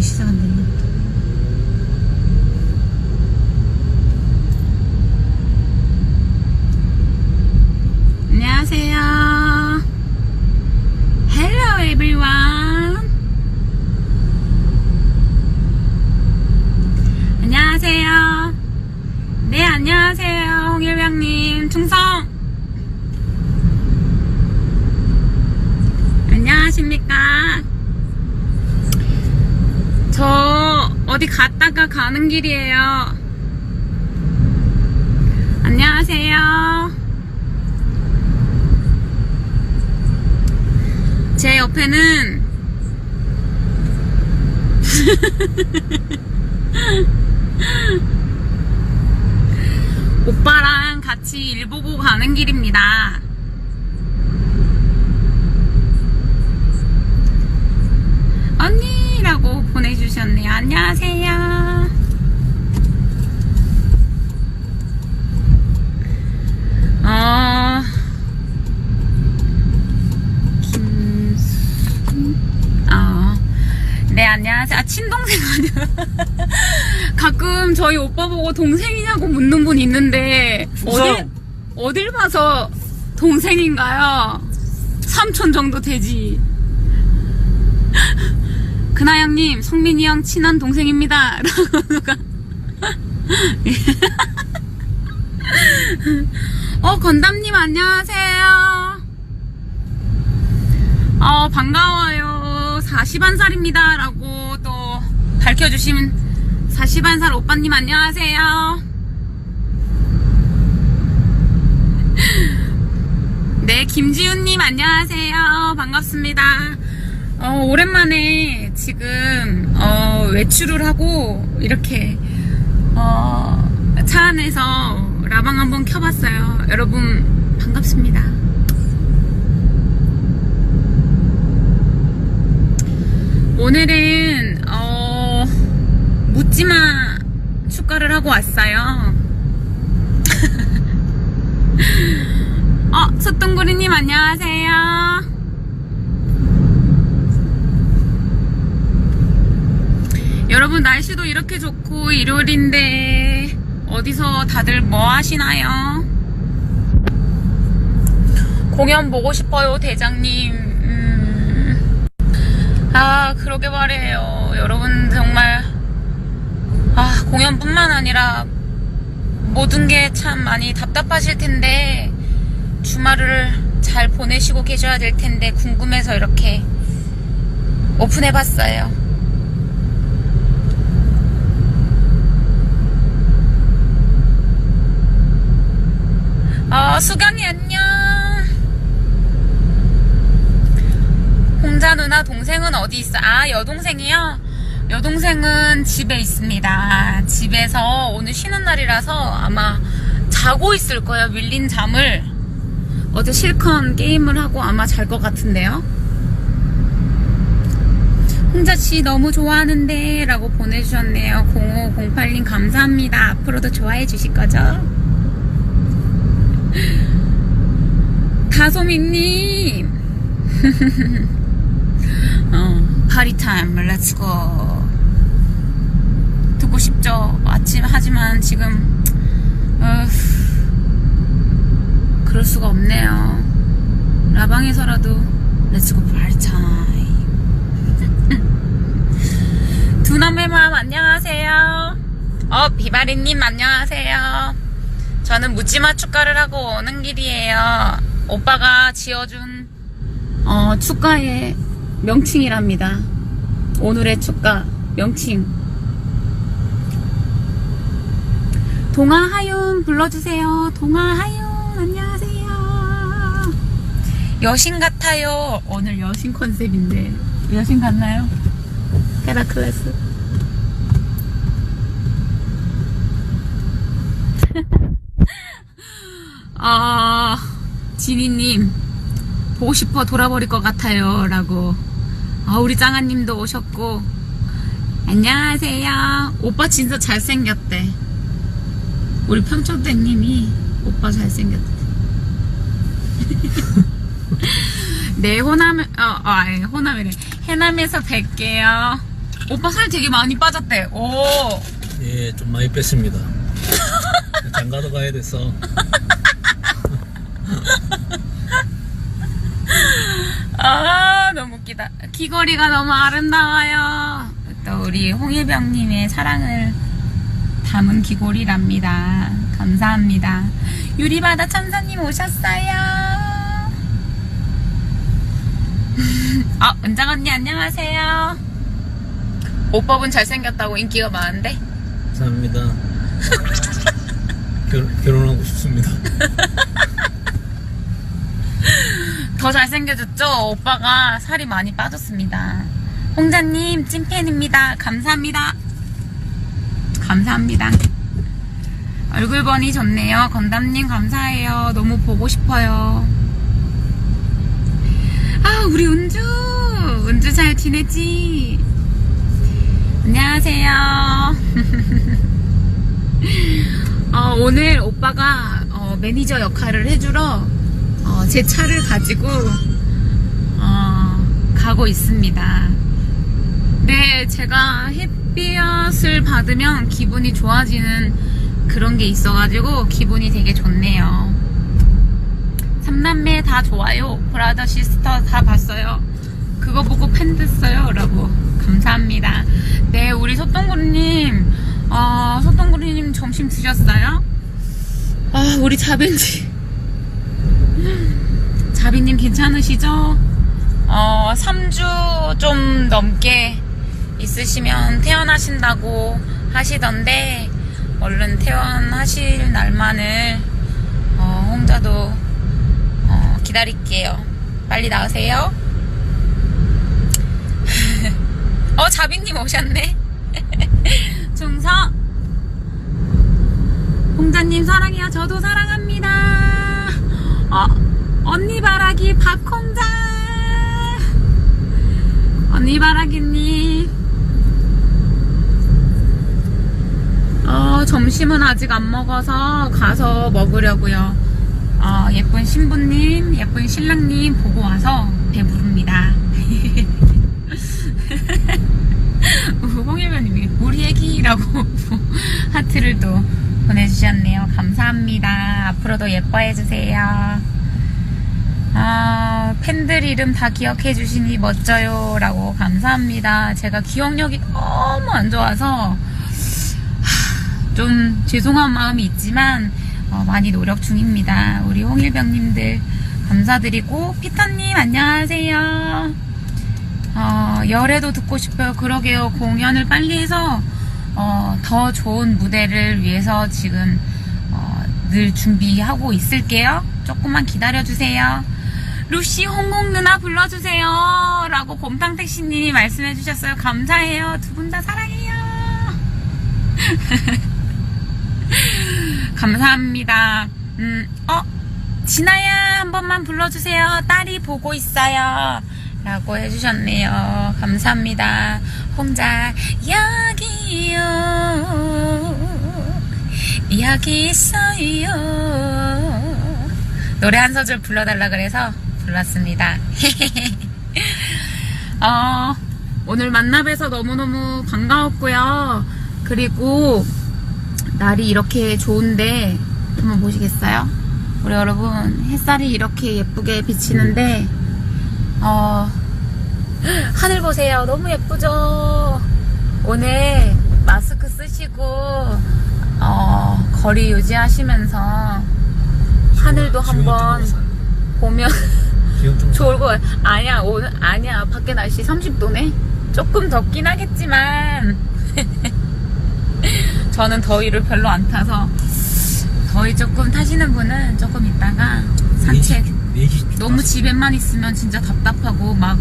아직 시작 안 됐네. 안녕하세요. Hello everyone. 안녕하세요. 네, 안녕하세요. 홍일병님. 충성. 안녕하십니까. 저 어디 갔다가 가는 길이에요. 안녕하세요. 제 옆에는 오빠랑 같이 일 보고 가는 길입니다. 언니라고 보내주셨네요. 안녕하세요. 어, 김수, 어, 네, 안녕하세요. 아, 친동생 아니야. 가끔 저희 오빠 보고 동생이냐고 묻는 분 있는데, 어딜, 어딜 봐서 동생인가요? 삼촌 정도 되지. 근하영님, 성민이 형 친한 동생입니다. 라고 어, 건담님 안녕하세요. 어, 반가워요. 40한살입니다. 라고 또 밝혀주신 40한 살 오빠님 안녕하세요. 네, 김지훈님 안녕하세요. 반갑습니다. 어, 오랜만에 지금 어, 외출을 하고 이렇게 어, 차 안에서 라방 한번 켜봤어요. 여러분 반갑습니다. 오늘은 어, 묻지마 축가를 하고 왔어요. 어, 소똥구리님 안녕하세요. 여러분 날씨도 이렇게 좋고 일요일인데 어디서 다들 뭐 하시나요? 공연 보고 싶어요 대장님 음, 아 그러게 말해요 여러분 정말 아 공연뿐만 아니라 모든 게 참 많이 답답하실 텐데 주말을 잘 보내시고 계셔야 될 텐데 궁금해서 이렇게 오픈해봤어요. 어, 수경이 안녕. 홍자 누나 동생은 어디 있어? 아, 여동생이요? 여동생은 집에 있습니다. 집에서 오늘 쉬는 날이라서 아마 자고 있을 거예요. 밀린 잠을. 어제 실컷 게임을 하고 아마 잘 것 같은데요. 홍자씨 너무 좋아하는데 라고 보내주셨네요. 0508님 감사합니다. 앞으로도 좋아해 주실 거죠? 다솜이님 어, 파리타임 렛츠고 듣고 싶죠. 아침 하지만 지금 어, 그럴 수가 없네요. 라방에서라도 렛츠고 파리타임 두남의 마음 안녕하세요. 어 비바리님 안녕하세요. 저는 묻지마 축가를 하고 오는 길이에요. 오빠가 지어준 어, 축가의 명칭이랍니다. 오늘의 축가 명칭. 동아하윤 불러주세요. 동아하윤 안녕하세요. 여신 같아요. 오늘 여신 컨셉인데 여신 같나요? 헤라클레스. 아 지니님 보고 싶어 돌아버릴 것 같아요. 라고. 아, 우리 짱아님도 오셨고. 안녕하세요. 오빠 진짜 잘생겼대. 우리 평촌대님이 오빠 잘생겼대. 네, 호남, 어, 어, 아니, 호남이래. 해남에서 뵐게요. 오빠 살 되게 많이 빠졌대. 오. 예, 좀 많이 뺐습니다. 장가도 가야 돼서. 아, 너무 웃기다. 귀걸이가 너무 아름다워요. 또 우리 홍일병님의 사랑을 담은 귀걸이랍니다. 감사합니다. 유리바다 천사님 오셨어요. 아, 은장 언니 안녕하세요. 오빠분 잘생겼다고 인기가 많은데? 감사합니다. 결, 결혼하고 싶습니다. 더 잘생겨졌죠? 오빠가 살이 많이 빠졌습니다. 홍자님, 찐팬입니다. 감사합니다. 감사합니다. 얼굴 보니 좋네요. 건담님, 감사해요. 너무 보고 싶어요. 아, 우리 은주! 은주 잘 지내지? 안녕하세요. 어, 오늘 오빠가 어, 매니저 역할을 해주러 어, 제 차를 가지고 어, 가고 있습니다. 네, 제가 햇빛을 받으면 기분이 좋아지는 그런 게 있어가지고 기분이 되게 좋네요. 삼남매 다 좋아요. 브라더 시스터 다 봤어요. 그거 보고 팬 됐어요. 라고. 감사합니다. 네, 우리 소똥구리님, 어, 소똥구리님 점심 드셨어요? 아, 우리 자벤지. 자비님 괜찮으시죠? 어, 3주 좀 넘게 있으시면 퇴원하신다고 하시던데, 얼른 퇴원하실 날만을, 어, 홍자도, 어, 기다릴게요. 빨리 나으세요. 어, 자비님 오셨네. 중성. 홍자님 사랑해요. 저도 사랑합니다. 어, 언니 바라기 박홍자. 언니 바라기님. 어, 점심은 아직 안 먹어서 가서 먹으려고요. 어, 예쁜 신부님, 예쁜 신랑님 보고 와서 배부릅니다. 홍일변님이 우리 애기라고 하트를 또 보내주셨네요. 감사합니다. 앞으로도 예뻐해주세요. 아, 팬들 이름 다 기억해 주시니 멋져요. 라고 감사합니다. 제가 기억력이 너무 안 좋아서 하, 좀 죄송한 마음이 있지만 어, 많이 노력 중입니다. 우리 홍일병님들 감사드리고 피터님 안녕하세요. 어, 열애도 듣고 싶어요. 그러게요. 공연을 빨리 해서 어, 더 좋은 무대를 위해서 지금 어, 늘 준비하고 있을게요. 조금만 기다려주세요. 루시 홍콩 누나 불러주세요. 라고 곰탕택시님이 말씀해주셨어요. 감사해요. 두 분 다 사랑해요. 감사합니다. 음, 어, 진아야 한 번만 불러주세요. 딸이 보고 있어요. 라고 해주셨네요. 감사합니다. 홍자, 여기요. 여기 있어요. 노래 한 소절 불러달라 그래서 불렀습니다. 어, 오늘 만나뵈서 너무너무 반가웠고요. 그리고 날이 이렇게 좋은데 한번 보시겠어요? 우리 여러분 햇살이 이렇게 예쁘게 비치는데 어, 하늘 보세요. 너무 예쁘죠? 오늘 마스크 쓰시고, 어, 거리 유지하시면서 하늘도 한번 보면 좋을 것 같아. 아니야, 오늘, 아니야. 밖에 날씨 30도네? 조금 덥긴 하겠지만, 저는 더위를 별로 안 타서, 더위 조금 타시는 분은 조금 있다가 산책, 4시 너무 집에만 있으면 진짜 답답하고 막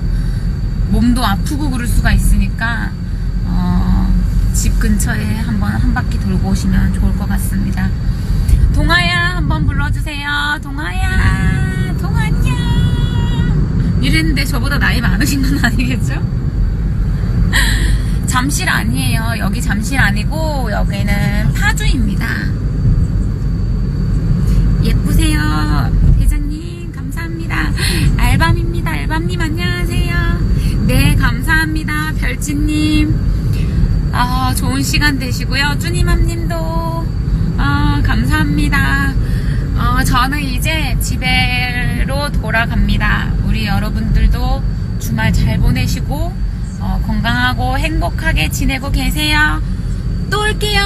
몸도 아프고 그럴 수가 있으니까 어, 집 근처에 한번 한 바퀴 돌고 오시면 좋을 것 같습니다. 동아야 한번 불러주세요. 동아야, 동아냐. 이랬는데 저보다 나이 많으신 건 아니겠죠? 잠실 아니에요. 여기 잠실 아니고 여기는 파주입니다. 예쁘세요. 대장님 감사합니다. 알밤입니다. 알밤님 안녕하세요. 네 감사합니다. 별지님 아, 좋은 시간 되시고요. 쭈니맘님도 아, 감사합니다. 어, 저는 이제 집으로 돌아갑니다. 우리 여러분들도 주말 잘 보내시고 어, 건강하고 행복하게 지내고 계세요. 또 올게요.